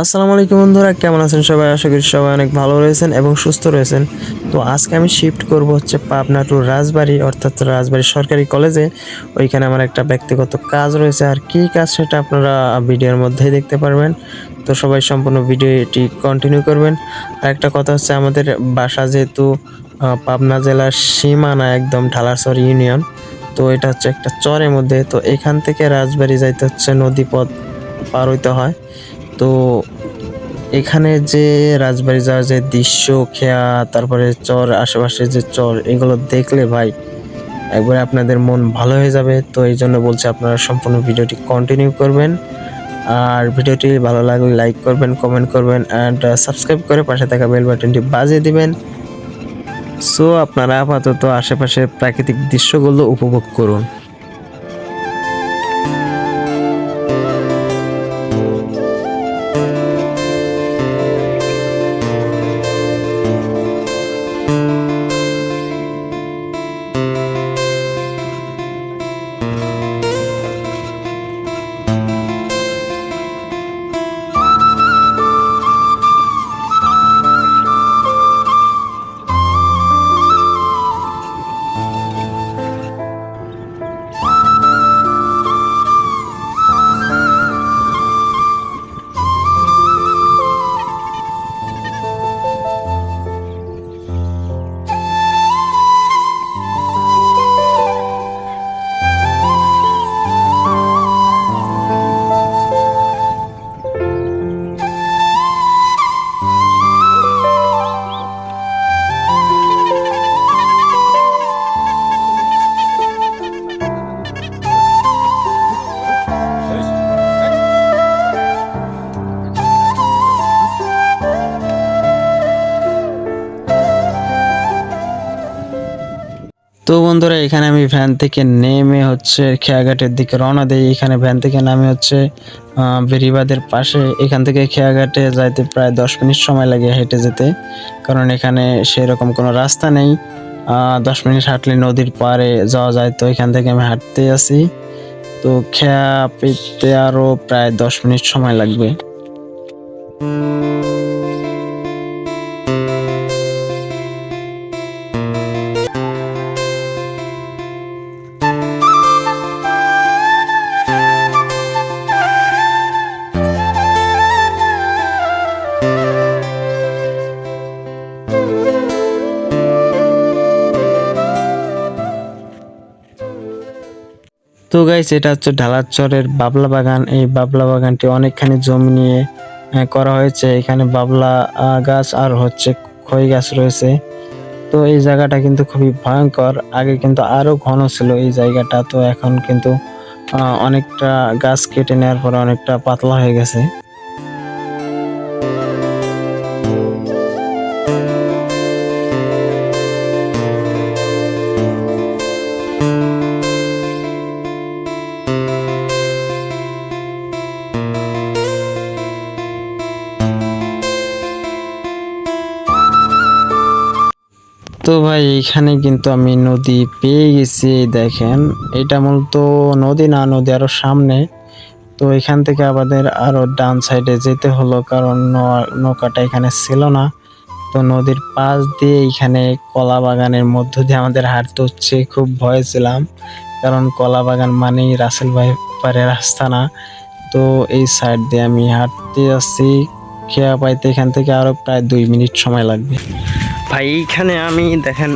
আসসালামু আলাইকুম বন্ধুরা, কেমন আছেন সবাই? আশা করি সবাই অনেক ভালো রয়েছেন এবং সুস্থ রয়েছেন। তো আজকে আমি শিফট করব হচ্ছে পাবনা টু রাজবাড়ি, অর্থাৎ রাজবাড়ি সরকারি কলেজে ওইখানে আমার একটা ব্যক্তিগত কাজ রয়েছে। আর কী কাজ সেটা আপনারা ভিডিওর মধ্যেই দেখতে পারবেন। তো সবাই সম্পূর্ণ ভিডিওটি কন্টিনিউ করবেন। আর একটা কথা হচ্ছে আমাদের বাসা যেহেতু পাবনা জেলার সীমানা একদম ঢালারচর ইউনিয়ন, তো এটা হচ্ছে একটা চরের মধ্যে। তো এখান থেকে রাজবাড়ি যাইতে হচ্ছে নদীপথ পার হইতে হয়। তো এখানে যে রাজবাড়ি যাওয়ার যে দৃশ্য, খেয়া, তারপরে চর, আশেপাশে যে চর, এগুলো দেখলে ভাই একবারে আপনাদের মন ভালো হয়ে যাবে। তো এই জন্য বলছি আপনারা সম্পূর্ণ ভিডিওটি কন্টিনিউ করবেন। আর ভিডিওটি ভালো লাগলে লাইক করবেন কমেন্ট করবেন অ্যান্ড সাবস্ক্রাইব করে পাশে থাকা বেল বাটনটি বাজিয়ে দিবেন। সো আপনারা আপাতত আশেপাশে প্রাকৃতিক দৃশ্যগুলো উপভোগ করুন। বন্ধুরা, এখানে আমি ভ্যান থেকে নেমে হচ্ছে খেয়াঘাটের দিকে রওনা দিই। এখানে ভ্যান থেকে নামে হচ্ছে বেরিবাদের পাশে। এখান থেকে খেয়াঘাটে যাইতে প্রায় দশ মিনিট সময় লাগে হেঁটে যেতে, কারণ এখানে সেরকম কোনো রাস্তা নেই। দশ মিনিট হাঁটলে নদীর পাড়ে যাওয়া যায়। তো এখান থেকে আমি হাঁটতে আসি। তো খেয়া পেতে আরও প্রায় দশ মিনিট সময় লাগবে। তো গাইস এটা হচ্ছে ঢালারচরের বাবলা বাগান। এই বাবলা বাগানটি অনেকখানি জমি নিয়ে করা হয়েছে। এখানে বাবলা গাছ আর হচ্ছে খই গাছ রয়েছে। তো এই জায়গাটা কিন্তু খুবই ভয়ঙ্কর। আগে কিন্তু আরও ঘন ছিল এই জায়গাটা। তো এখন কিন্তু অনেকটা গাছ কেটে নেওয়ার পরে অনেকটা পাতলা হয়ে গেছে। তো ভাই এইখানে কিন্তু আমি নদী পেয়ে গেছি, দেখেন। এটা মূলত নদী না, নদী আরও সামনে। তো এখান থেকে আমাদের আরও ডান সাইডে যেতে হলো, কারণ নৌকাটা এখানে ছিল না। তো নদীর পাশ দিয়ে এখানে কলা বাগানের মধ্য দিয়ে আমাদের হাঁটতে হচ্ছে। খুব ভয় ছিলাম, কারণ কলা বাগান মানেই রাসেল ভাই পারে রাস্তা না। তো এই সাইড দিয়ে আমি হাঁটতে আসছি খেয়া পাইতে এখান থেকে আরও প্রায় দুই মিনিট সময় লাগবে। ভাই, এইখানে আমি দেখেন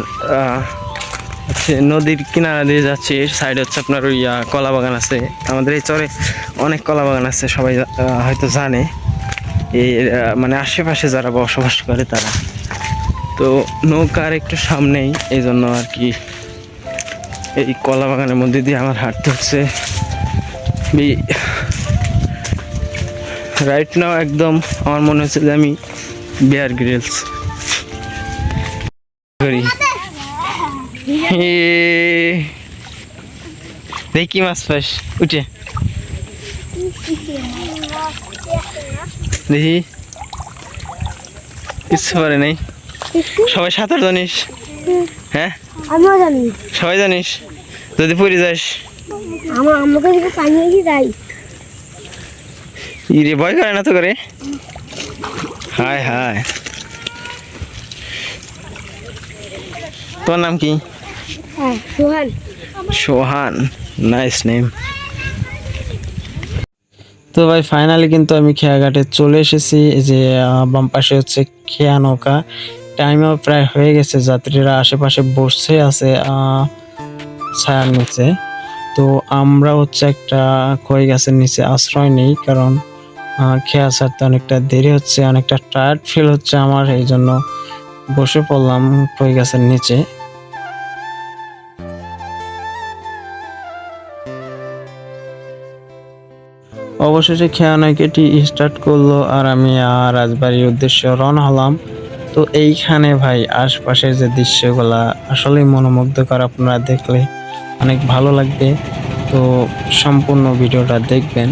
হচ্ছে নদীর কিনারা দিয়ে যাচ্ছি। সাইড হচ্ছে আপনার ওই কলা বাগান আছে। আমাদের এই চরে অনেক কলা বাগান আছে, সবাই হয়তো জানে। এই মানে আশেপাশে যারা বসবাস করে তারা। তো নৌকার একটু সামনেই এই জন্য আর কি এই কলা বাগানের মধ্যে দিয়ে আমার হাঁটতে হচ্ছে। রাইট নাও একদম আমার মনে হচ্ছে যে আমি বিয়ার গ্রিলস করি দেখি কি মাছ পাস উঠে। দেখি। কিছু পারে নাই। সবাই সাঁতার জানিস। হ্যাঁ? আমিও জানি। সবাই জানিস। যদি পড়ে যাস। আমার আমাকে পানি যাই ইরে ভয় করে না তো করে? হায় হায়। তোর নাম কি? হ্যাঁ সোহান। সোহান নাইস নেম তো ভাই ফাইনালি কিন্তু আমি খেয়াঘাটে চলে এসেছি। যে বাম পাশে হচ্ছে খেয়া নৌকা। টাইমও প্রায় হয়ে গেছে যাত্রীরা আশেপাশে বসছে আছে ছায়ার নিচে। তো আমরা হচ্ছে একটা খই গাছের নিচে আশ্রয় নেই কারণ খেয়া ছাড়তে অনেকটা দেরি হচ্ছে অনেকটা টায়ার্ড ফিল হচ্ছে আমার এই জন্য বসে পড়লাম খই গাছের নিচে। অবশেষে খেয়া নৌকাটি স্টার্ট করল আর আমি আর রাজবাড়ির উদ্দেশ্যে রওনা হলাম। তো এইখানে ভাই, আশপাশের যে দৃশ্যগুলা, আসলেই মনোমুগ্ধকর আপনারা দেখলে অনেক ভালো লাগবে। তো সম্পূর্ণ ভিডিওটা দেখবেন।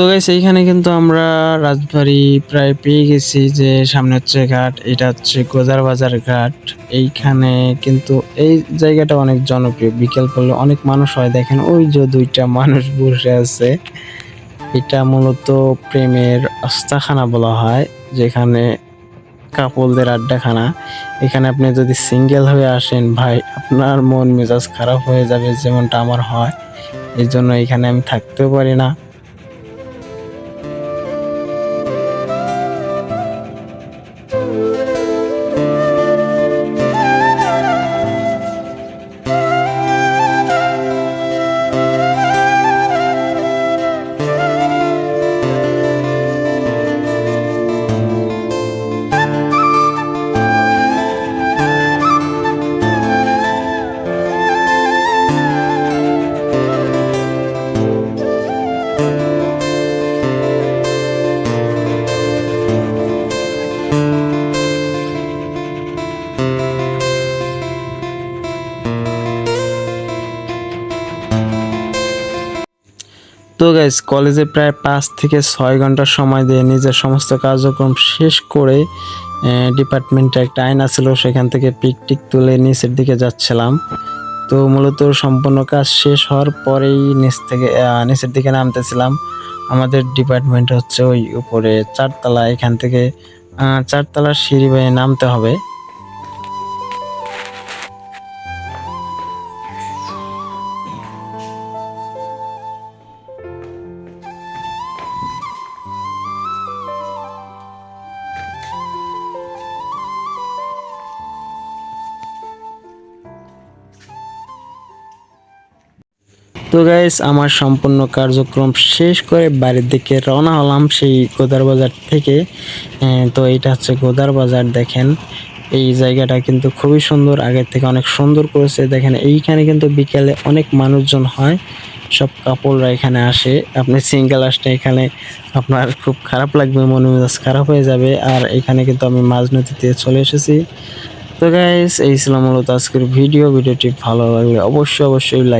তো গাইস এইখানে কিন্তু আমরা রাজবাড়ি প্রায় পেয়ে গেছি যে সামনে হচ্ছে ঘাট, এটা হচ্ছে গোজার বাজার ঘাট। এইখানে কিন্তু এই জায়গাটা অনেক জনপ্রিয়। বিকেল পড়লে অনেক মানুষ হয়। দেখেন ওই যে দুইটা মানুষ বসে আছে। এটা মূলত প্রেমের আস্তাখানা বলা হয়, যেখানে কাপলদের আড্ডাখানা। এখানে আপনি যদি সিঙ্গেল হয়ে আসেন, ভাই, আপনার মন মেজাজ খারাপ হয়ে যাবে, যেমনটা আমার হয়। এই জন্য এখানে আমি থাকতেও পারি না। তো গাইজ কলেজে প্রায় পাঁচ থেকে ছয় ঘণ্টা সময় দিয়ে নিজের সমস্ত কার্যক্রম শেষ করে ডিপার্টমেন্টে একটা আয়না ছিল, সেখান থেকে পিক টিক তুলে নিচের দিকে যাচ্ছিলাম। তো মূলত সম্পূর্ণ কাজ শেষ হওয়ার পরেই নিচ থেকে নিচের দিকে নামতেছিলাম। আমাদের ডিপার্টমেন্ট হচ্ছে ওই উপরে, চারতলা, এখান থেকে চারতলার সিঁড়ি বেয়ে নামতে হবে। তো গাইস আমার সম্পূর্ণ কার্যক্রম শেষ করে বাড়ির দিকে রওনা হলাম সেই গোদার বাজার থেকে। তো এটা হচ্ছে গোদার বাজার, দেখেন। এই জায়গাটা কিন্তু খুবই সুন্দর, আগের থেকে অনেক সুন্দর করেছে। দেখেন, এইখানে কিন্তু বিকেলে অনেক মানুষজন হয়, সব কাপড়রা এখানে আসে। আপনি সিঙ্গেল আসলে এখানে আপনার খুব খারাপ লাগবে মনে মেজাজ খারাপ হয়ে যাবে। আর এখানে কিন্তু আমি মাঝ নদীতে চলে এসেছি। তো গাইস এই ছিল মূলত আজকের ভিডিও ভিডিওটি ভালো লাগলে অবশ্যই অবশ্যই লাইক